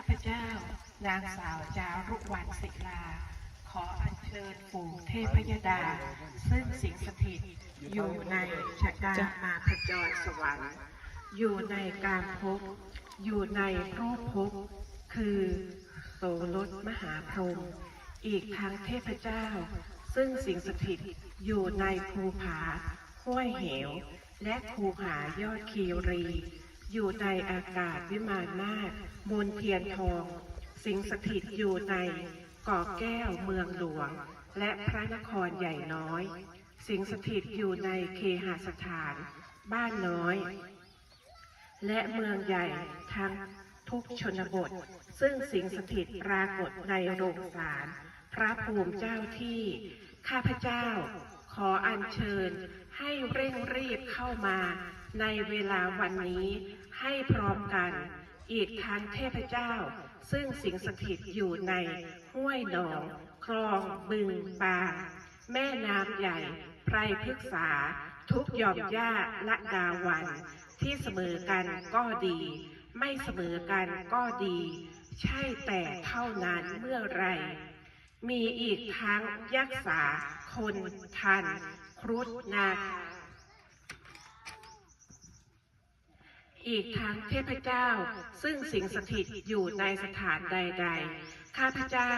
าพเจ้า นางสาวจารุวรรณศิลา ขออัญเชิญปู่เทพยดา ซึ่งสิงสถิตอยู่ในชะกามาพจรสวรรค์ อยู่ในการภพอยู่ในรูปภพคือโสรถมหาพรหมอีกทั้งเทพเจ้า ซึ่งสิงสถิตอยู่ในภูผาห้วยเหว และภูผายอดคีรี อยู่ในอากาศวิมานนาคมนเทียนทอง สิงสถิตอยู่ในเกาะแก้วเมืองหลวง และพระนครใหญ่น้อย สิงสถิตอยู่ในเคหสถาน บ้านน้อย และเมืองใหญ่ทั้งทุกชนบท ซึ่งสิงสถิตปรากฏในโรงศาลพระภูมิเจ้าที่ ข้าพเจ้า ขออัญเชิญให้เร่งรีบเข้ามา ในเวลาวันนี้ให้พร้อมกัน อีกทั้งเทพเจ้า ซึ่งสิงสถิตอยู่ในห้วยหนอง คลองบึงบางแม่น้ำใหญ่ไพรพฤกษา ทุกหย่อมหญ้าและดาวัน ที่เสมอกันก็ดี ไม่เสมอกันก็ดี ใช่แต่เท่านั้นเมื่อไร มีอีกทั้งยักษาคนทัน ครุฑนาคา อีกทั้งเทพเจ้า ซึ่งสิงสถิตอยู่ในสถานใด ๆ ข้าพเจ้า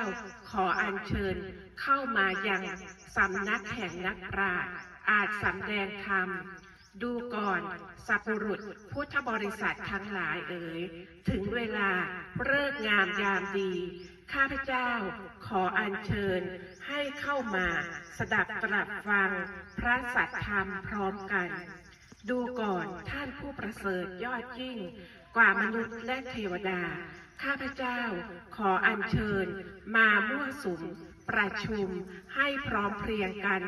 ขออัญเชิญเข้ามายังสำนักแห่งนักปราชญ์อาจสำแดงธรรม ดูก่อนสัพุรุษพุทธบริษัททั้งหลายเอ๋ย ถึงเวลาเลิกงามยามดี ข้าพเจ้าขออัญเชิญให้เข้ามาสดับตรับฟังพระสัทธรรมพร้อมกัน ดูก่อนท่าน ประเสริฐยอดยิ่ง กว่ามนุษย์และเทวดา ข้าพเจ้าขออัญเชิญมามั่วสุมประชุมให้พร้อมเพรียงกัน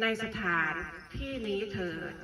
ในสถานที่นี้เถิด